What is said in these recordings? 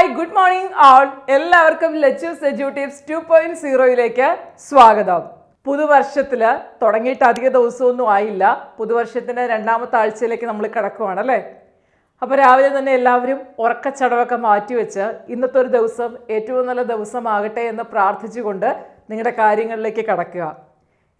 Hi good morning ആൾ എല്ലാവർക്കും Lachus എജ്യൂട്ടീവ്സ് two point സീറോയിലേക്ക് സ്വാഗതം. പുതുവർഷത്തിൽ തുടങ്ങിയിട്ട് അധിക ദിവസമൊന്നും ആയില്ല. പുതുവർഷത്തിന്റെ രണ്ടാമത്തെ ആഴ്ചയിലേക്ക് നമ്മൾ കിടക്കുവാണ് അല്ലേ? അപ്പോൾ രാവിലെ തന്നെ എല്ലാവരും ഉറക്കച്ചടവൊക്കെ മാറ്റിവെച്ച് ഇന്നത്തെ ഒരു ദിവസം ഏറ്റവും നല്ല ദിവസമാകട്ടെ എന്ന് പ്രാർത്ഥിച്ചുകൊണ്ട് നിങ്ങളുടെ കാര്യങ്ങളിലേക്ക് കടക്കുക.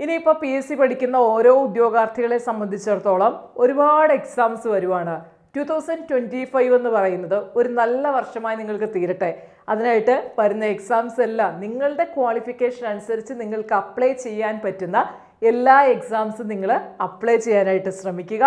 ഇനിയിപ്പോൾ പി എസ് സി പഠിക്കുന്ന ഓരോ ഉദ്യോഗാർത്ഥികളെ സംബന്ധിച്ചിടത്തോളം ഒരുപാട് എക്സാംസ് വരുവാണ്. ടു തൗസൻഡ് ട്വന്റി ഫൈവ് എന്ന് പറയുന്നത് ഒരു നല്ല വർഷമായി നിങ്ങൾക്ക് തീരട്ടെ. അതിനായിട്ട് വരുന്ന എക്സാംസ് എല്ലാം നിങ്ങളുടെ ക്വാളിഫിക്കേഷൻ അനുസരിച്ച് നിങ്ങൾക്ക് അപ്ലൈ ചെയ്യാൻ പറ്റുന്ന എല്ലാ എക്സാംസും നിങ്ങൾ അപ്ലൈ ചെയ്യാനായിട്ട് ശ്രമിക്കുക.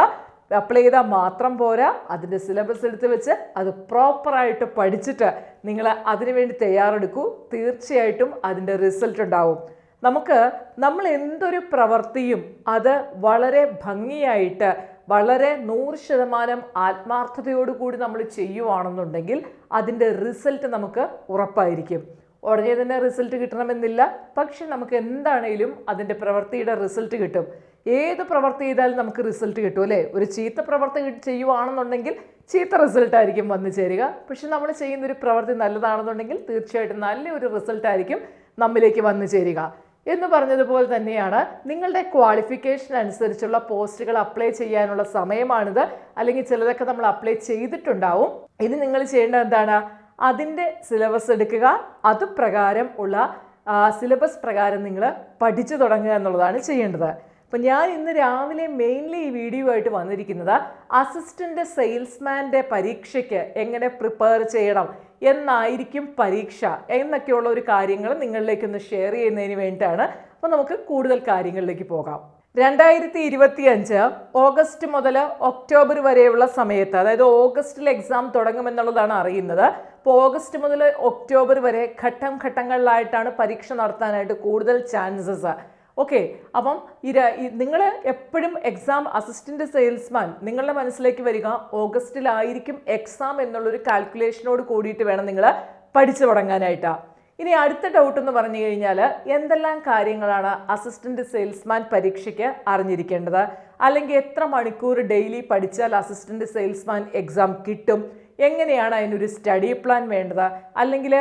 അപ്ലൈ ചെയ്താൽ മാത്രം പോരാ. അതിന്റെ സിലബസ് എടുത്ത് വെച്ച് അത് പ്രോപ്പറായിട്ട് പഠിച്ചിട്ട് നിങ്ങൾ അതിനുവേണ്ടി തയ്യാറെടുക്കൂ. തീർച്ചയായിട്ടും അതിന്റെ റിസൾട്ട് ഉണ്ടാവും. നമുക്ക് നമ്മൾ എന്തൊരു പ്രവൃത്തിയും അത് വളരെ ഭംഗിയായിട്ട് വളരെ നൂറ് ശതമാനം ആത്മാർത്ഥതയോടുകൂടി നമ്മൾ ചെയ്യുവാണെന്നുണ്ടെങ്കിൽ അതിന്റെ റിസൾട്ട് നമുക്ക് ഉറപ്പായിരിക്കും. ഉടനെ തന്നെ റിസൾട്ട് കിട്ടണമെന്നില്ല. പക്ഷെ നമുക്ക് എന്താണേലും അതിന്റെ പ്രവൃത്തിയുടെ റിസൾട്ട് കിട്ടും. ഏത് പ്രവൃത്തി ചെയ്താലും നമുക്ക് റിസൾട്ട് കിട്ടും അല്ലേ? ഒരു ചീത്ത പ്രവൃത്തി ചെയ്യുവാണെന്നുണ്ടെങ്കിൽ ചീത്ത റിസൾട്ട് ആയിരിക്കും വന്നു ചേരുക. പക്ഷെ നമ്മൾ ചെയ്യുന്ന ഒരു പ്രവൃത്തി നല്ലതാണെന്നുണ്ടെങ്കിൽ തീർച്ചയായിട്ടും നല്ലൊരു റിസൾട്ട് ആയിരിക്കും നമ്മിലേക്ക് വന്നു ചേരുക. എന്ന് പറഞ്ഞതുപോലെ തന്നെയാണ് നിങ്ങളുടെ ക്വാളിഫിക്കേഷൻ അനുസരിച്ചുള്ള പോസ്റ്റുകൾ അപ്ലൈ ചെയ്യാനുള്ള സമയമാണിത്. അല്ലെങ്കിൽ ചിലതൊക്കെ നമ്മൾ അപ്ലൈ ചെയ്തിട്ടുണ്ടാവും. ഇനി നിങ്ങൾ ചെയ്യേണ്ടത് എന്താണ്? അതിന്റെ സിലബസ് എടുക്കുക. അത് പ്രകാരം ഉള്ള സിലബസ് പ്രകാരം നിങ്ങൾ പഠിച്ചു തുടങ്ങുക എന്നുള്ളതാണ് ചെയ്യേണ്ടത്. അപ്പം ഞാൻ ഇന്ന് രാവിലെ മെയിൻലി ഈ വീഡിയോ ആയിട്ട് വന്നിരിക്കുന്നത് അസിസ്റ്റന്റ് സെയിൽസ്മാന്റെ പരീക്ഷയ്ക്ക് എങ്ങനെ പ്രിപ്പയർ ചെയ്യണം എന്നായിരിക്കും പരീക്ഷ എന്നൊക്കെയുള്ള ഒരു കാര്യങ്ങൾ നിങ്ങളിലേക്കൊന്ന് ഷെയർ ചെയ്യുന്നതിന് വേണ്ടിയിട്ടാണ്. അപ്പോൾ നമുക്ക് കൂടുതൽ കാര്യങ്ങളിലേക്ക് പോകാം. രണ്ടായിരത്തി ഇരുപത്തി അഞ്ച് ഓഗസ്റ്റ് മുതൽ ഒക്ടോബർ വരെയുള്ള സമയത്ത് അതായത് ഓഗസ്റ്റിൽ എക്സാം തുടങ്ങുമെന്നുള്ളതാണ് അറിയുന്നത്. അപ്പോൾ ഓഗസ്റ്റ് മുതൽ ഒക്ടോബർ വരെ ഘട്ടം ഘട്ടങ്ങളിലായിട്ടാണ് പരീക്ഷ നടത്താനായിട്ട് കൂടുതൽ ചാൻസസ് ഓക്കെ അപ്പം ഇര നിങ്ങൾ എപ്പോഴും എക്സാം അസിസ്റ്റന്റ് സെയിൽസ്മാൻ നിങ്ങളുടെ മനസ്സിലേക്ക് വരിക ഓഗസ്റ്റിലായിരിക്കും എക്സാം എന്നുള്ളൊരു കാൽക്കുലേഷനോട് കൂടിയിട്ട് വേണം നിങ്ങൾ പഠിച്ചു തുടങ്ങാനായിട്ടാണ് ഇനി അടുത്ത ഡൗട്ട് എന്ന് പറഞ്ഞു കഴിഞ്ഞാൽ എന്തെല്ലാം കാര്യങ്ങളാണ് അസിസ്റ്റന്റ് സെയിൽസ്മാൻ പരീക്ഷയ്ക്ക് അറിഞ്ഞിരിക്കേണ്ടത്? അല്ലെങ്കിൽ എത്ര മണിക്കൂർ ഡെയിലി പഠിച്ചാൽ അസിസ്റ്റന്റ് സെയിൽസ്മാൻ എക്സാം കിട്ടും? എങ്ങനെയാണ് അതിനൊരു സ്റ്റഡി പ്ലാൻ വേണ്ടത്? അല്ലെങ്കിൽ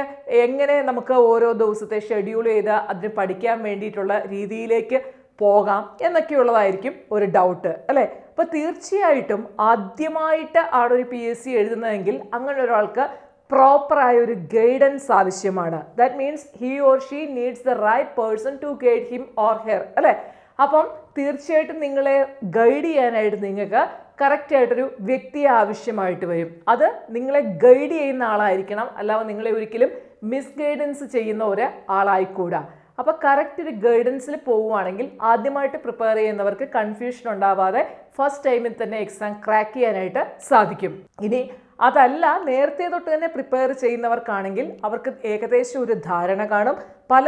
എങ്ങനെ നമുക്ക് ഓരോ ദിവസത്തെ ഷെഡ്യൂൾ ചെയ്ത് അതിന് പഠിക്കാൻ വേണ്ടിയിട്ടുള്ള രീതിയിലേക്ക് പോകാം? എന്നൊക്കെയുള്ളതായിരിക്കും ഒരു ഡൗട്ട് അല്ലേ? അപ്പോൾ തീർച്ചയായിട്ടും ആദ്യമായിട്ട് ആണ് ഒരു പി എസ് സി എഴുതുന്നതെങ്കിൽ അങ്ങനെ ഒരാൾക്ക് പ്രോപ്പറായ ഒരു ഗൈഡൻസ് ആവശ്യമാണ്. That means he or she needs the right person to guide him or her അല്ലേ? അപ്പം തീർച്ചയായിട്ടും നിങ്ങളെ ഗൈഡ് ചെയ്യാനായിട്ട് നിങ്ങൾക്ക് കറക്റ്റ് ആയിട്ടൊരു വ്യക്തിയെ ആവശ്യമായിട്ട് വരും. അത് നിങ്ങളെ ഗൈഡ് ചെയ്യുന്ന ആളായിരിക്കണം. അല്ലാതെ നിങ്ങളെ ഒരിക്കലും മിസ് ഗൈഡൻസ് ചെയ്യുന്ന ഒരു ആളായിക്കൂടാ. അപ്പോൾ കറക്റ്റ് ഒരു ഗൈഡൻസിൽ പോവുകയാണെങ്കിൽ ആദ്യമായിട്ട് പ്രിപ്പയർ ചെയ്യുന്നവർക്ക് കൺഫ്യൂഷൻ ഉണ്ടാവാതെ ഫസ്റ്റ് ടൈമിൽ തന്നെ എക്സാം ക്രാക്ക് ചെയ്യാനായിട്ട് സാധിക്കും. ഇനി അതല്ല നേരത്തെ തൊട്ട് തന്നെ പ്രിപ്പയർ ചെയ്യുന്നവർക്കാണെങ്കിൽ അവർക്ക് ഏകദേശം ഒരു ധാരണ കാണും. പല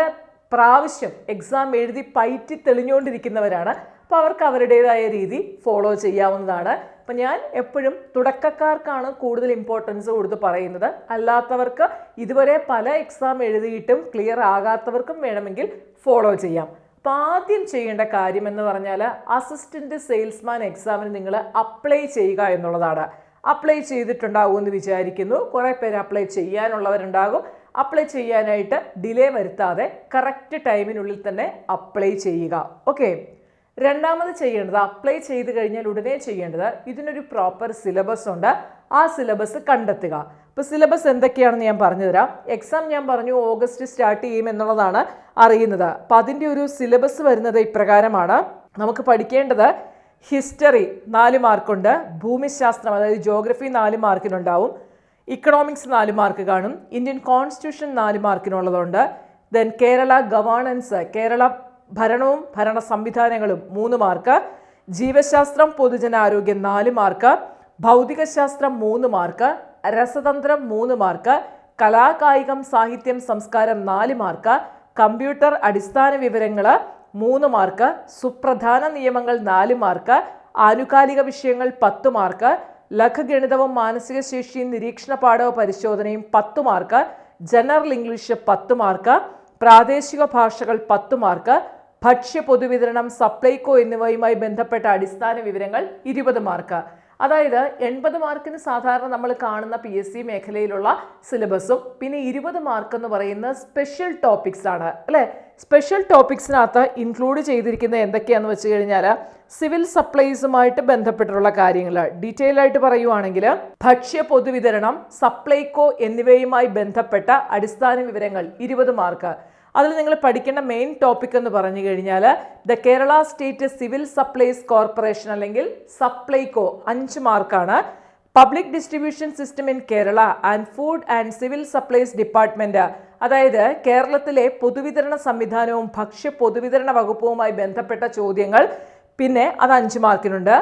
പ്രാവശ്യം എക്സാം എഴുതി പയറ്റി തെളിഞ്ഞുകൊണ്ടിരിക്കുന്നവരാണ് അപ്പോൾ അവർക്ക് അവരുടേതായ രീതി ഫോളോ ചെയ്യാവുന്നതാണ്. അപ്പം ഞാൻ എപ്പോഴും തുടക്കക്കാർക്കാണ് കൂടുതൽ ഇമ്പോർട്ടൻസ് കൊടുത്ത് പറയുന്നത്. അല്ലാത്തവർക്ക് ഇതുവരെ പല എക്സാം എഴുതിയിട്ടും ക്ലിയർ ആകാത്തവർക്കും വേണമെങ്കിൽ ഫോളോ ചെയ്യാം. അപ്പോൾ ആദ്യം ചെയ്യേണ്ട കാര്യം എന്ന് പറഞ്ഞാൽ അസിസ്റ്റന്റ് സെയിൽസ്മാൻ എക്സാമിന് നിങ്ങൾ അപ്ലൈ ചെയ്യുക എന്നുള്ളതാണ്. അപ്ലൈ ചെയ്തിട്ടുണ്ടാകും എന്ന് വിചാരിക്കുന്നു. കുറേ പേര് അപ്ലൈ ചെയ്യാനുള്ളവരുണ്ടാകും. അപ്ലൈ ചെയ്യാനായിട്ട് ഡിലേ വരുത്താതെ കറക്റ്റ് ടൈമിനുള്ളിൽ തന്നെ അപ്ലൈ ചെയ്യുക. ഓക്കെ രണ്ടാമത് ചെയ്യേണ്ടത് അപ്ലൈ ചെയ്ത് കഴിഞ്ഞാൽ ഉടനെ ചെയ്യേണ്ടത് ഇതിനൊരു പ്രോപ്പർ സിലബസ് ഉണ്ട്. ആ സിലബസ് കണ്ടെത്തുക. ഇപ്പോൾ സിലബസ് എന്തൊക്കെയാണെന്ന് ഞാൻ പറഞ്ഞു തരാം എക്സാം ഞാൻ പറഞ്ഞു ഓഗസ്റ്റ് സ്റ്റാർട്ട് ചെയ്യും എന്നുള്ളതാണ് അറിയുന്നത്. അപ്പോൾ അതിന്റെ ഒരു സിലബസ് വരുന്നത് ഇപ്രകാരമാണ്. നമുക്ക് പഠിക്കേണ്ടത് ഹിസ്റ്ററി നാല് മാർക്കുണ്ട് ഭൂമിശാസ്ത്രം അതായത് ജോഗ്രഫി നാല് മാർക്കിനുണ്ടാവും ഇക്കണോമിക്സ് നാല് മാർക്ക് കാണും. ഇന്ത്യൻ കോൺസ്റ്റിറ്റ്യൂഷൻ നാല് മാർക്കിനുള്ളതുണ്ട് ദെൻ കേരള ഗവേണൻസ് കേരള ഭരണവും ഭരണ സംവിധാനങ്ങളും മൂന്ന് മാർക്ക് ജീവശാസ്ത്രം പൊതുജനാരോഗ്യം നാല് മാർക്ക് ഭൗതികശാസ്ത്രം മൂന്ന് മാർക്ക് രസതന്ത്രം മൂന്ന് മാർക്ക് കലാകായികം സാഹിത്യം സംസ്കാരം നാല് മാർക്ക് കമ്പ്യൂട്ടർ അടിസ്ഥാന വിവരങ്ങൾ മൂന്ന് മാർക്ക് സുപ്രധാന നിയമങ്ങൾ നാല് മാർക്ക് ആനുകാലിക വിഷയങ്ങൾ പത്ത് മാർക്ക് ലഘുഗണിതവും മാനസിക ശേഷിയും നിരീക്ഷണ പാഠവ പരിശോധനയും പത്ത് മാർക്ക് ജനറൽ ഇംഗ്ലീഷ് പത്ത് മാർക്ക് പ്രാദേശിക ഭാഷകൾ പത്ത് മാർക്ക് ഭക്ഷ്യ പൊതുവിതരണം സപ്ലൈകോ എന്നിവയുമായി ബന്ധപ്പെട്ട അടിസ്ഥാന വിവരങ്ങൾ ഇരുപത് മാർക്ക്. അതായത് എൺപത് മാർക്കിന് സാധാരണ നമ്മൾ കാണുന്ന പി എസ് സി മേഖലയിലുള്ള സിലബസും പിന്നെ ഇരുപത് മാർക്ക് എന്ന് പറയുന്ന സ്പെഷ്യൽ ടോപ്പിക്സ് ആണ് അല്ലേ? സ്പെഷ്യൽ ടോപ്പിക്സിനകത്ത് ഇൻക്ലൂഡ് ചെയ്തിരിക്കുന്നത് എന്തൊക്കെയാണെന്ന് വെച്ച് കഴിഞ്ഞാൽ സിവിൽ സപ്ലൈസുമായിട്ട് ബന്ധപ്പെട്ടുള്ള കാര്യങ്ങൾ ഡീറ്റെയിൽ ആയിട്ട് പറയുവാണെങ്കിൽ ഭക്ഷ്യ പൊതുവിതരണം സപ്ലൈകോ എന്നിവയുമായി ബന്ധപ്പെട്ട അടിസ്ഥാന വിവരങ്ങൾ ഇരുപത് മാർക്ക്. അതിൽ നിങ്ങൾ പഠിക്കേണ്ട മെയിൻ ടോപ്പിക് എന്ന് പറഞ്ഞു കഴിഞ്ഞാൽ the Kerala state civil supplies corporation അല്ലെങ്കിൽ സപ്ലൈകോ അഞ്ച് മാർക്കാണ്. Public distribution system in Kerala and food and civil supplies department. അതായത് കേരളത്തിലെ പൊതുവിതരണ സംവിധാനവും ഭക്ഷ്യ പൊതുവിതരണ വകുപ്പുമായി ബന്ധപ്പെട്ട ചോദ്യങ്ങൾ. പിന്നെ അത് അഞ്ച് മാർക്കിനുണ്ട്.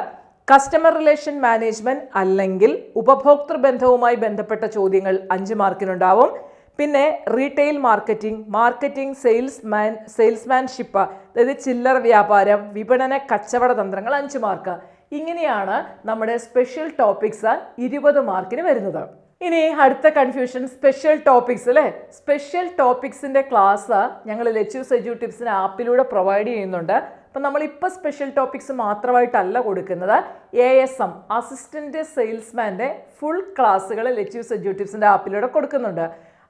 കസ്റ്റമർ റിലേഷൻ മാനേജ്മെന്റ് അല്ലെങ്കിൽ ഉപഭോക്തൃ ബന്ധവുമായി ബന്ധപ്പെട്ട ചോദ്യങ്ങൾ അഞ്ച് മാർക്കിനുണ്ടാവും. പിന്നെ retail marketing marketing salesman salesmanship അതായത് ചില്ലറ വ്യാപാരം വിപണന കച്ചവട തന്ത്രങ്ങൾ അഞ്ച് മാർക്ക് ഇങ്ങനെയാണ് നമ്മുടെ സ്പെഷ്യൽ ടോപ്പിക്സ് ഇരുപത് മാർക്കിന് വരുന്നത്. ഇനി അടുത്ത കൺഫ്യൂഷൻ സ്പെഷ്യൽ ടോപ്പിക്സ് അല്ലേ? സ്പെഷ്യൽ ടോപ്പിക്സിന്റെ ക്ലാസ് ഞങ്ങൾ ലച്ചു സെജു ടിപ്സിന് ആപ്പിലൂടെ പ്രൊവൈഡ് ചെയ്യുന്നുണ്ട്. അപ്പം നമ്മളിപ്പോൾ സ്പെഷ്യൽ ടോപ്പിക്സ് മാത്രമായിട്ടല്ല കൊടുക്കുന്നത് എ എസ് എം അസിസ്റ്റന്റ് സെയിൽസ്മാന്റെ ഫുൾ ക്ലാസ്സുകൾ ലച്ചു സെജു ടിപ്സിന്റെ ആപ്പിലൂടെ കൊടുക്കുന്നുണ്ട്.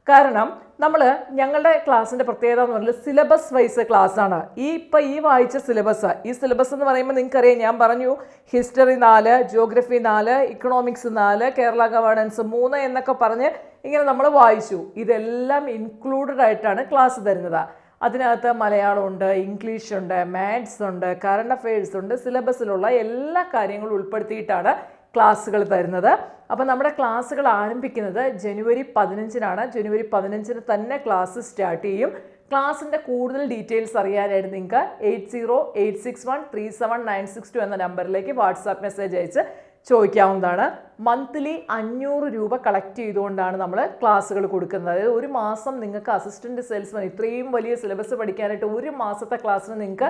കാരണം നമ്മൾ ഞങ്ങളുടെ ക്ലാസ്സിന്റെ പ്രത്യേകത എന്ന് പറഞ്ഞാൽ സിലബസ് വൈസ് ക്ലാസ് ആണ്. ഈ ഇപ്പം ഈ വായിച്ച സിലബസ് ഈ സിലബസ് എന്ന് പറയുമ്പോൾ നിങ്ങൾക്കറിയാം ഞാൻ പറഞ്ഞു ഹിസ്റ്ററി നാല് ജോഗ്രഫി നാല് ഇക്കണോമിക്സ് നാല് കേരള ഗവേണൻസ് മൂന്ന് എന്നൊക്കെ പറഞ്ഞ് ഇങ്ങനെ നമ്മൾ വായിച്ചു. ഇതെല്ലാം ഇൻക്ലൂഡഡ് ആയിട്ടാണ് ക്ലാസ് തരുന്നത്. അതിനകത്ത് മലയാളമുണ്ട് ഇംഗ്ലീഷ് ഉണ്ട് മാത്സ് ഉണ്ട് കറണ്ട് അഫയേഴ്സ് ഉണ്ട് സിലബസിലുള്ള എല്ലാ കാര്യങ്ങളും ഉൾപ്പെടുത്തിയിട്ടാണ് ക്ലാസ്സുകൾ തരുന്നത്. അപ്പോൾ നമ്മുടെ ക്ലാസ്സുകൾ ആരംഭിക്കുന്നത് ജനുവരി പതിനഞ്ചിനാണ്. ജനുവരി പതിനഞ്ചിന് തന്നെ ക്ലാസ് സ്റ്റാർട്ട് ചെയ്യും. ക്ലാസ്സിന്റെ കൂടുതൽ ഡീറ്റെയിൽസ് അറിയാനായിട്ട് നിങ്ങൾക്ക് eight zero eight six one three seven nine six two എന്ന നമ്പറിലേക്ക് വാട്സാപ്പ് മെസ്സേജ് അയച്ച് ചോദിക്കാവുന്നതാണ്. മന്ത്ലി അഞ്ഞൂറ് രൂപ കളക്ട് ചെയ്തുകൊണ്ടാണ് നമ്മൾ ക്ലാസ്സുകൾ കൊടുക്കുന്നത്. അതായത് ഒരു മാസം നിങ്ങൾക്ക് അസിസ്റ്റന്റ് സെയിൽസ്മാൻ ഇത്രയും വലിയ സിലബസ് പഠിക്കാനായിട്ട് ഒരു മാസത്തെ ക്ലാസ്സിന് നിങ്ങൾക്ക്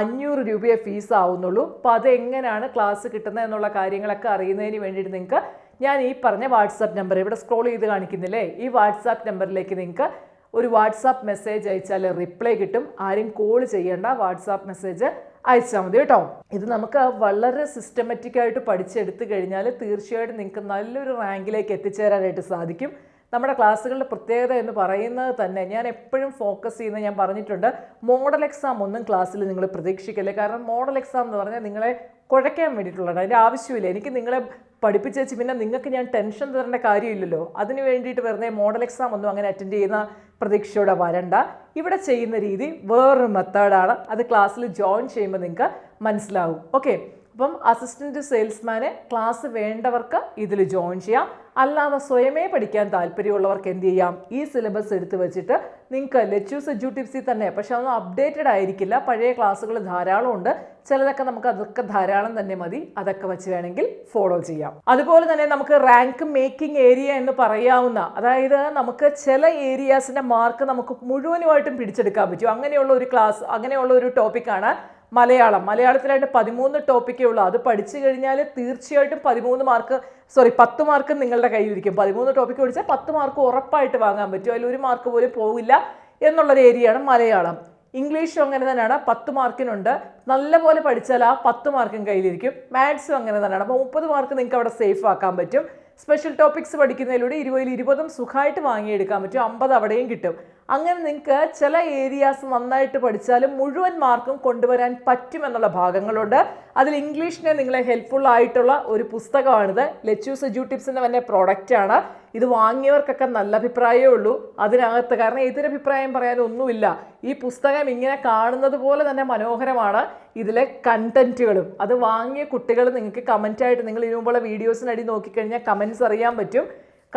അഞ്ഞൂറ് രൂപയെ ഫീസ് ആവുന്നുള്ളൂ. അപ്പോൾ അതെങ്ങനെയാണ് ക്ലാസ് കിട്ടുന്നത് എന്നുള്ള കാര്യങ്ങളൊക്കെ അറിയുന്നതിന് വേണ്ടിയിട്ട് നിങ്ങൾക്ക് ഞാൻ ഈ പറഞ്ഞ വാട്സാപ്പ് നമ്പർ ഇവിടെ സ്ക്രോൾ ചെയ്ത് കാണിക്കുന്നില്ലേ? ഈ വാട്സാപ്പ് നമ്പറിലേക്ക് നിങ്ങൾക്ക് ഒരു വാട്സാപ്പ് മെസ്സേജ് അയച്ചാൽ റിപ്ലൈ കിട്ടും. ആരും കോൾ ചെയ്യേണ്ട വാട്സാപ്പ് മെസ്സേജ് അയച്ചാൽ മതി കേട്ടോ. ഇത് നമുക്ക് വളരെ സിസ്റ്റമാറ്റിക് ആയിട്ട് പഠിച്ചെടുത്ത് കഴിഞ്ഞാൽ തീർച്ചയായിട്ടും നിങ്ങൾക്ക് നല്ലൊരു റാങ്കിലേക്ക് എത്തിച്ചേരാനായിട്ട് സാധിക്കും. നമ്മുടെ ക്ലാസ്സുകളുടെ പ്രത്യേകത എന്ന് പറയുന്നത് തന്നെ ഞാൻ എപ്പോഴും ഫോക്കസ് ചെയ്യുന്നത് ഞാൻ പറഞ്ഞിട്ടുണ്ട്. മോഡൽ എക്സാം ഒന്നും ക്ലാസ്സിൽ നിങ്ങൾ പ്രതീക്ഷിക്കല്ലേ? കാരണം മോഡൽ എക്സാം എന്ന് പറഞ്ഞാൽ നിങ്ങളെ കുഴയ്ക്കാൻ വേണ്ടിയിട്ടുള്ളതാണ്. അതിന്റെ ആവശ്യമില്ല. എനിക്ക് നിങ്ങളെ പഠിപ്പിച്ച് വെച്ച് പിന്നെ നിങ്ങൾക്ക് ഞാൻ ടെൻഷൻ തരേണ്ട കാര്യമില്ലല്ലോ. അതിന് വേണ്ടിയിട്ട് വെറുതെ മോഡൽ എക്സാം ഒന്നും അങ്ങനെ അറ്റൻഡ് ചെയ്യുന്ന പ്രതീക്ഷയോടെ വരണ്ട. ഇവിടെ ചെയ്യുന്ന രീതി വേറൊരു മെത്തേഡാണ് അത് ക്ലാസ്സിൽ ജോയിൻ ചെയ്യുമ്പോൾ നിങ്ങൾക്ക് മനസ്സിലാവും. ഓക്കെ അപ്പം അസിസ്റ്റന്റ് സെയിൽസ്മാനെ ക്ലാസ് വേണ്ടവർക്ക് ഇതിൽ ജോയിൻ ചെയ്യാം. അല്ലാതെ സ്വയമേ പഠിക്കാൻ താല്പര്യമുള്ളവർക്ക് എന്ത് ചെയ്യാം? ഈ സിലബസ് എടുത്തു വെച്ചിട്ട് നിങ്ങൾക്ക് ലെച്ചൂസ് എജു ടിപ്സിൽ തന്നെ പക്ഷെ അതൊന്നും അപ്ഡേറ്റഡ് ആയിരിക്കില്ല. പഴയ ക്ലാസ്സുകൾ ധാരാളം ഉണ്ട്. ചിലതൊക്കെ നമുക്ക് അതൊക്കെ ധാരാളം തന്നെ മതി. അതൊക്കെ വെച്ച് വേണമെങ്കിൽ ഫോളോ ചെയ്യാം. അതുപോലെ തന്നെ നമുക്ക് റാങ്ക് മേക്കിംഗ് ഏരിയ എന്ന് പറയാവുന്ന അതായത് നമുക്ക് ചില ഏരിയാസിന്റെ മാർക്ക് നമുക്ക് മുഴുവനുമായിട്ടും പിടിച്ചെടുക്കാൻ പറ്റും. അങ്ങനെയുള്ള ഒരു ക്ലാസ് അങ്ങനെയുള്ള ഒരു ടോപ്പിക്കാണ് മലയാളം. മലയാളത്തിലായിട്ട് പതിമൂന്ന് ടോപ്പിക്കേ ഉള്ളൂ. അത് പഠിച്ചു കഴിഞ്ഞാൽ തീർച്ചയായിട്ടും പതിമൂന്ന് മാർക്ക് സോറി പത്ത് മാർക്ക് നിങ്ങളുടെ കയ്യിലിരിക്കും. പതിമൂന്ന് ടോപ്പിക്ക് പഠിച്ചാൽ പത്ത് മാർക്ക് ഉറപ്പായിട്ട് വാങ്ങാൻ പറ്റും. അതിൽ ഒരു മാർക്ക് പോലും പോവില്ല എന്നുള്ളൊരു ഏരിയയാണ് മലയാളം. ഇംഗ്ലീഷും അങ്ങനെ തന്നെയാണ്. പത്ത് മാർക്കിനുണ്ട് നല്ലപോലെ പഠിച്ചാൽ ആ പത്ത് മാർക്കും കയ്യിലിരിക്കും. മാത്സും അങ്ങനെ തന്നെയാണ്. അപ്പോൾ മുപ്പത് മാർക്ക് നിങ്ങൾക്ക് അവിടെ സേഫ് ആക്കാൻ പറ്റും. സ്പെഷ്യൽ ടോപ്പിക്സ് പഠിക്കുന്നതിലൂടെ ഇരുപതിൽ ഇരുപതും സുഖമായിട്ട് വാങ്ങിയെടുക്കാൻ പറ്റും. അമ്പത് അവിടെയും കിട്ടും. അങ്ങനെ നിങ്ങൾക്ക് ചില ഏരിയാസ് നന്നായിട്ട് പഠിച്ചാലും മുഴുവൻ മാർക്കും കൊണ്ടുവരാൻ പറ്റുമെന്നുള്ള ഭാഗങ്ങളുണ്ട്. അതിൽ ഇംഗ്ലീഷിനെ നിങ്ങളെ ഹെൽപ്ഫുൾ ആയിട്ടുള്ള ഒരു പുസ്തകമാണിത്. ലെച്ചൂസ് എജു ടിപ്സിന്റെ തന്നെ പ്രോഡക്റ്റാണ് ഇത് വാങ്ങിയവർക്കൊക്കെ നല്ല അഭിപ്രായമേ ഉള്ളൂ. അതിനകത്ത് കാരണം എതിരഭിപ്രായം പറയാനൊന്നുമില്ല ഈ പുസ്തകം ഇങ്ങനെ കാണുന്നത് പോലെ തന്നെ മനോഹരമാണ്. ഇതിലെ കണ്ടന്റുകളും അത് വാങ്ങിയ കുട്ടികൾ നിങ്ങൾക്ക് കമന്റായിട്ട് നിങ്ങൾ ഇതിനു വീഡിയോസിനടി നോക്കിക്കഴിഞ്ഞാൽ കമൻസ് അറിയാൻ പറ്റും.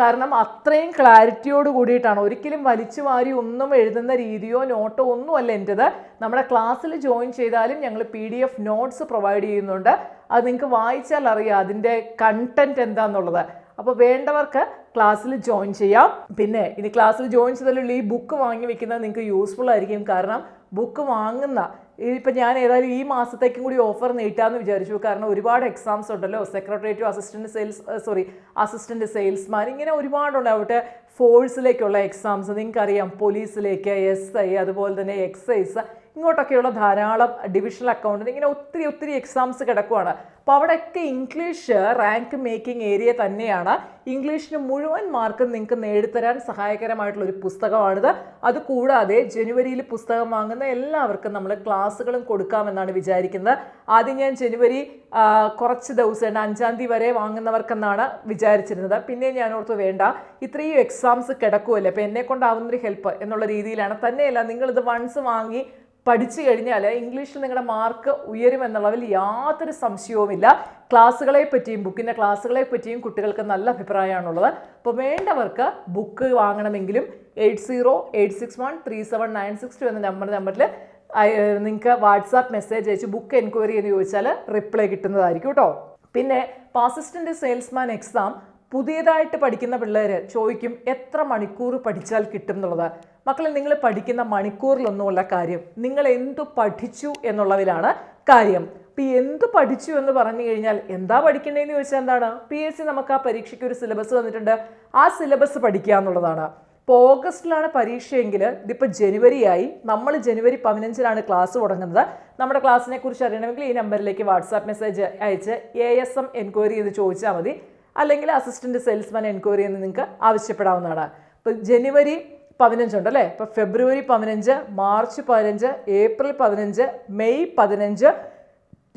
കാരണം അത്രയും ക്ലാരിറ്റിയോട് കൂടിയിട്ടാണ്. ഒരിക്കലും വലിച്ചു വാരി ഒന്നും എഴുതുന്ന രീതിയോ നോട്ടോ ഒന്നും അല്ല എന്റെത് നമ്മുടെ ക്ലാസ്സിൽ ജോയിൻ ചെയ്താലും ഞങ്ങൾ P D F notes provide ചെയ്യുന്നുണ്ട്. അത് നിങ്ങൾക്ക് വായിച്ചാൽ അറിയാം അതിന്റെ കണ്ടന്റ് എന്താണെന്നുള്ളത് അപ്പോൾ വേണ്ടവർക്ക് ക്ലാസ്സിൽ ജോയിൻ ചെയ്യാം. പിന്നെ ഇനി ക്ലാസ്സിൽ ജോയിൻ ചെയ്താലുള്ള ഈ ബുക്ക് വാങ്ങി വെക്കുന്നത് നിങ്ങൾക്ക് യൂസ്ഫുൾ ആയിരിക്കും. കാരണം ബുക്ക് വാങ്ങുന്ന. ഇപ്പം ഞാൻ ഏതായാലും ഈ മാസത്തേക്കും കൂടി ഓഫർ നീട്ടാമെന്ന് വിചാരിച്ചു. കാരണം ഒരുപാട് എക്സാംസ് ഉണ്ടല്ലോ. Secretariat assistant sales sorry assistant salesman ഇങ്ങനെ ഒരുപാടുണ്ട് അവിടെ ഫോഴ്സിലേക്കുള്ള എക്സാംസ് നിങ്ങൾക്കറിയാം പോലീസിലേക്ക് എസ് ഐ അതുപോലെ തന്നെ എക്സൈസ് ഇങ്ങോട്ടൊക്കെയുള്ള ധാരാളം ഡിവിഷണൽ അക്കൗണ്ട് ഇങ്ങനെ ഒത്തിരി ഒത്തിരി എക്സാംസ് കിടക്കുവാണ്. അപ്പോൾ അവിടെയൊക്കെ ഇംഗ്ലീഷ് റാങ്ക് മേക്കിംഗ് ഏരിയ തന്നെയാണ്. ഇംഗ്ലീഷിന് മുഴുവൻ മാർക്ക് നിങ്ങൾക്ക് നേടിത്തരാൻ സഹായകരമായിട്ടുള്ള ഒരു പുസ്തകമാണിത്. അതുകൂടാതെ ജനുവരിയിൽ പുസ്തകം വാങ്ങുന്ന എല്ലാവർക്കും നമ്മൾ ക്ലാസ്സുകളും കൊടുക്കാമെന്നാണ് വിചാരിക്കുന്നത്. ആദ്യം ഞാൻ ജനുവരി കുറച്ച് ദിവസം അഞ്ചാം തീയതി വരെ വാങ്ങുന്നവർക്കെന്നാണ് വിചാരിച്ചിരുന്നത്. പിന്നെ ഞാൻ ഓർത്ത് വേണ്ട ഇത്രയും എക്സാംസ് കിടക്കുമല്ലേ അപ്പോൾ എന്നെ കൊണ്ടാവുന്നൊരു ഹെൽപ്പ് എന്നുള്ള രീതിയിലാണ്. തന്നെയല്ല നിങ്ങളിത് വൺസ് വാങ്ങി പഠിച്ചു കഴിഞ്ഞാൽ ഇംഗ്ലീഷിൽ നിങ്ങളുടെ മാർക്ക് ഉയരുമെന്നുള്ളതിൽ യാതൊരു സംശയവുമില്ല. ക്ലാസ്സുകളെ പറ്റിയും ബുക്കിന്റെ ക്ലാസ്സുകളെ പറ്റിയും കുട്ടികൾക്ക് നല്ല അഭിപ്രായമാണുള്ളത്. അപ്പോൾ വേണ്ടവർക്ക് book വാങ്ങണമെങ്കിലും eight zero eight six one three seven nine six two എന്ന നമ്പർ നമ്പറിൽ നിങ്ങൾക്ക് വാട്സാപ്പ് മെസ്സേജ് അയച്ച് ബുക്ക് എൻക്വയറി എന്ന് ചോദിച്ചാൽ റിപ്ലൈ കിട്ടുന്നതായിരിക്കും കേട്ടോ പിന്നെ പാസിസ്റ്റന്റ് സെയിൽസ്മാൻ എക്സാം പുതിയതായിട്ട് പഠിക്കുന്ന പിള്ളേർ ചോദിക്കും എത്ര മണിക്കൂർ പഠിച്ചാൽ കിട്ടും എന്നുള്ളത്. മക്കളെ നിങ്ങൾ പഠിക്കുന്ന മണിക്കൂറിലൊന്നുമല്ല കാര്യം. നിങ്ങൾ എന്തു പഠിച്ചു എന്നുള്ളതിലാണ് കാര്യം. ഇപ്പം ഈ എന്ത് പഠിച്ചു എന്ന് പറഞ്ഞു കഴിഞ്ഞാൽ എന്താ പഠിക്കേണ്ടതെന്ന് ചോദിച്ചാൽ എന്താണ്? പി എസ് സി നമുക്ക് ആ പരീക്ഷയ്ക്ക് ഒരു സിലബസ് തന്നിട്ടുണ്ട്. ആ സിലബസ് പഠിക്കുക എന്നുള്ളതാണ്. ഇപ്പോൾ ഓഗസ്റ്റിലാണ് പരീക്ഷയെങ്കിൽ ഇതിപ്പോൾ ജനുവരിയായി. നമ്മൾ ജനുവരി പതിനഞ്ചിലാണ് ക്ലാസ് തുടങ്ങുന്നത്. നമ്മുടെ ക്ലാസ്സിനെ കുറിച്ച് അറിയണമെങ്കിൽ ഈ നമ്പറിലേക്ക് വാട്സാപ്പ് മെസ്സേജ് അയച്ച് എ എസ് എം എൻക്വയറി ചെയ്ത് ചോദിച്ചാൽ മതി. അല്ലെങ്കിൽ അസിസ്റ്റന്റ് സെയിൽസ്മാൻ എൻക്വയറി എന്ന് നിങ്ങൾക്ക് ആവശ്യപ്പെടാവുന്നതാണ്. ഇപ്പോൾ ജനുവരി പതിനഞ്ചുണ്ട് അല്ലേ ഇപ്പോൾ ഫെബ്രുവരി പതിനഞ്ച് മാർച്ച് പതിനഞ്ച് ഏപ്രിൽ പതിനഞ്ച് മെയ് പതിനഞ്ച്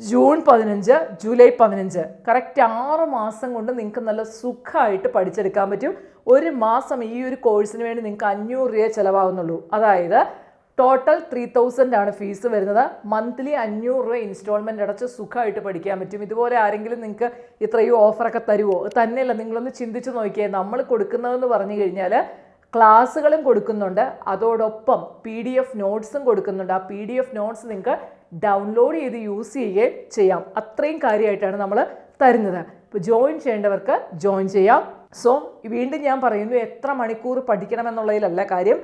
ജൂൺ പതിനഞ്ച് ജൂലൈ പതിനഞ്ച്. കറക്റ്റ് ആറ് മാസം കൊണ്ട് നിങ്ങൾക്ക് നല്ല സുഖമായിട്ട് പഠിച്ചെടുക്കാൻ പറ്റും. ഒരു മാസം ഈ ഒരു കോഴ്സിന് വേണ്ടി നിങ്ങൾക്ക് അഞ്ഞൂറ് രൂപ ചിലവാകുന്നുള്ളൂ അതായത് ടോട്ടൽ ത്രീ തൗസൻഡ് ആണ് ഫീസ് വരുന്നത്. മന്ത്ലി അഞ്ഞൂറ് രൂപ ഇൻസ്റ്റാൾമെന്റ് അടച്ച് സുഖമായിട്ട് പഠിക്കാൻ പറ്റും. ഇതുപോലെ ആരെങ്കിലും നിങ്ങൾക്ക് ഇത്രയും ഓഫറൊക്കെ തരുമോ തന്നെയല്ല നിങ്ങളൊന്ന് ചിന്തിച്ച് നോക്കിയേ. നമ്മൾ കൊടുക്കുന്നതെന്ന് പറഞ്ഞു കഴിഞ്ഞാൽ ക്ലാസ്സുകളും കൊടുക്കുന്നുണ്ട്. അതോടൊപ്പം പി ഡി എഫ് നോട്ട്സും കൊടുക്കുന്നുണ്ട്. ആ പി ഡി എഫ് നോട്ട്സ് നിങ്ങൾക്ക് ഡൗൺലോഡ് ചെയ്ത് യൂസ് ചെയ്യുകയും ചെയ്യാം. അത്രയും കാര്യമായിട്ടാണ് നമ്മൾ തരുന്നത്. ഇപ്പോൾ ജോയിൻ ചെയ്യേണ്ടവർക്ക് ജോയിൻ ചെയ്യാം. സോ വീണ്ടും ഞാൻ പറയുന്നു എത്ര മണിക്കൂർ പഠിക്കണമെന്നുള്ളതിലല്ല കാര്യം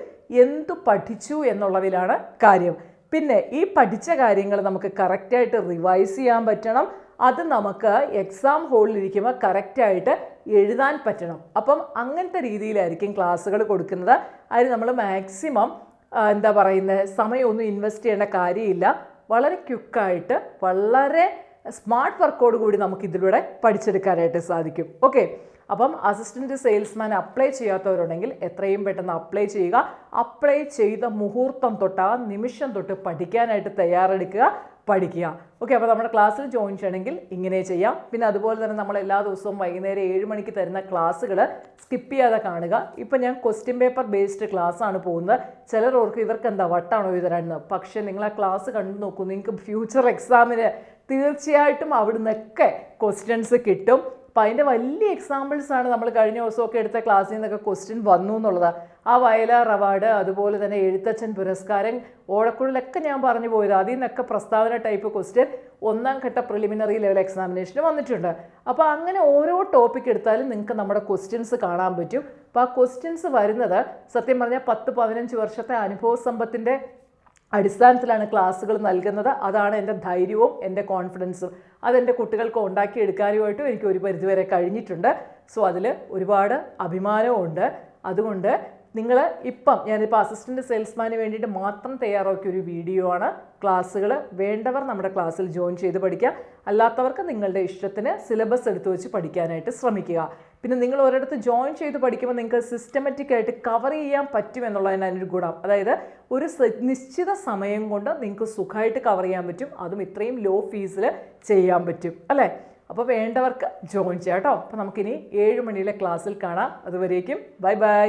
എന്തു പഠിച്ചു എന്നുള്ളതിലാണ് കാര്യം. പിന്നെ ഈ പഠിച്ച കാര്യങ്ങൾ നമുക്ക് കറക്റ്റായിട്ട് റിവൈസ് ചെയ്യാൻ പറ്റണം. അത് നമുക്ക് എക്സാം ഹോളിലിരിക്കുമ്പോൾ കറക്റ്റായിട്ട് എഴുതാൻ പറ്റണം. അപ്പം അങ്ങനത്തെ രീതിയിലായിരിക്കും ക്ലാസ്സുകൾ കൊടുക്കുന്നത്. അതിന് നമ്മൾ മാക്സിമം എന്താ പറയുന്നത് സമയമൊന്നും ഇൻവെസ്റ്റ് ചെയ്യേണ്ട കാര്യമില്ല. വളരെ ക്യുക്കായിട്ട് വളരെ സ്മാർട്ട് വർക്കോട് കൂടി നമുക്ക് ഇതിലൂടെ പഠിച്ചെടുക്കാനായിട്ട് സാധിക്കും. ഓക്കെ. അപ്പം അസിസ്റ്റന്റ് സെയിൽസ്മാൻ അപ്ലൈ ചെയ്യാത്തവരുണ്ടെങ്കിൽ എത്രയും പെട്ടെന്ന് അപ്ലൈ ചെയ്യുക. അപ്ലൈ ചെയ്ത മുഹൂർത്തം തൊട്ട് ആ നിമിഷം തൊട്ട് പഠിക്കാനായിട്ട് തയ്യാറെടുക്കുക. പഠിക്കുക. ഓക്കെ അപ്പോൾ നമ്മുടെ ക്ലാസ്സിൽ ജോയിൻ ചെയ്യണമെങ്കിൽ ഇങ്ങനെ ചെയ്യാം. പിന്നെ അതുപോലെ തന്നെ നമ്മൾ എല്ലാ ദിവസവും വൈകുന്നേരം ഏഴ് മണിക്ക് തരുന്ന ക്ലാസ്സുകൾ സ്കിപ്പ് ചെയ്യാതെ കാണുക. ഇപ്പം ഞാൻ ക്വസ്റ്റ്യൻ പേപ്പർ ബേസ്ഡ് ക്ലാസ് ആണ് പോകുന്നത്. ചിലർ ഓർക്ക് ഇവർക്ക് എന്താ വട്ടാണോ ഇത് തരാണെന്ന് പക്ഷേ നിങ്ങൾ ആ ക്ലാസ് കണ്ടു നോക്കൂ. നിങ്ങൾക്ക് ഫ്യൂച്ചർ എക്സാമിന് തീർച്ചയായിട്ടും അവിടുന്നൊക്കെ ക്വസ്റ്റ്യൻസ് കിട്ടും. അപ്പം അതിന്റെ വലിയ എക്സാമ്പിൾസ് ആണ് നമ്മൾ കഴിഞ്ഞ ദിവസമൊക്കെ എടുത്ത ക്ലാസ്സിൽ നിന്നൊക്കെ ക്വസ്റ്റ്യൻ വന്നു എന്നുള്ളത്. ആ വയലാർ അവാർഡ് അതുപോലെ തന്നെ എഴുത്തച്ഛൻ പുരസ്കാരം ഓടക്കുഴലൊക്കെ ഞാൻ പറഞ്ഞു പോയത്. അതിൽ നിന്നൊക്കെ പ്രസ്താവന ടൈപ്പ് ക്വസ്റ്റ്യൻ ഒന്നാം ഘട്ട പ്രിലിമിനറി ലെവൽ എക്സാമിനേഷന് വന്നിട്ടുണ്ട്. അപ്പോൾ അങ്ങനെ ഓരോ ടോപ്പിക് എടുത്താലും നിങ്ങൾക്ക് നമ്മുടെ ക്വസ്റ്റ്യൻസ് കാണാൻ പറ്റും. അപ്പോൾ ആ ക്വസ്റ്റ്യൻസ് വരുന്നത് സത്യം പറഞ്ഞാൽ പത്ത് പതിനഞ്ച് വർഷത്തെ അനുഭവ സമ്പത്തിന്റെ അടിസ്ഥാനത്തിലാണ് ക്ലാസ്സുകൾ നൽകുന്നത്. അതാണ് എന്റെ ധൈര്യവും എന്റെ കോൺഫിഡൻസും അതെന്റെ കുട്ടികൾക്ക് ഉണ്ടാക്കിയെടുക്കാനുമായിട്ടും എനിക്ക് ഒരു പരിധിവരെ കഴിഞ്ഞിട്ടുണ്ട്. സോ അതിൽ ഒരുപാട് അഭിമാനമുണ്ട് അതുകൊണ്ട് നിങ്ങൾ ഇപ്പം ഞാനിപ്പോൾ അസിസ്റ്റന്റ് സെയിൽസ്മാന് വേണ്ടിയിട്ട് മാത്രം തയ്യാറാക്കിയ ഒരു വീഡിയോ ആണ് ക്ലാസ്സുകൾ വേണ്ടവർ നമ്മുടെ ക്ലാസ്സിൽ ജോയിൻ ചെയ്ത് പഠിക്കുക. അല്ലാത്തവർക്ക് നിങ്ങളുടെ ഇഷ്ടത്തിന് സിലബസ് എടുത്തു വെച്ച് പഠിക്കാനായിട്ട് ശ്രമിക്കുക. പിന്നെ നിങ്ങൾ ഒരിടത്ത് ജോയിൻ ചെയ്ത് പഠിക്കുമ്പോൾ നിങ്ങൾക്ക് സിസ്റ്റമാറ്റിക് ആയിട്ട് കവർ ചെയ്യാൻ പറ്റും എന്നുള്ളതിന് അതിനൊരു ഗുണം. അതായത് ഒരു നിശ്ചിത സമയം കൊണ്ട് നിങ്ങൾക്ക് സുഖമായിട്ട് കവർ ചെയ്യാൻ പറ്റും. അതും ഇത്രയും ലോ ഫീസിൽ ചെയ്യാൻ പറ്റും. അല്ലേ? അപ്പോൾ വേണ്ടവർക്ക് ജോയിൻ ചെയ്യാം കേട്ടോ. അപ്പോൾ നമുക്കിനി ഏഴ് മണിയിലെ ക്ലാസ്സിൽ കാണാം. അതുവരേക്കും ബൈ ബൈ.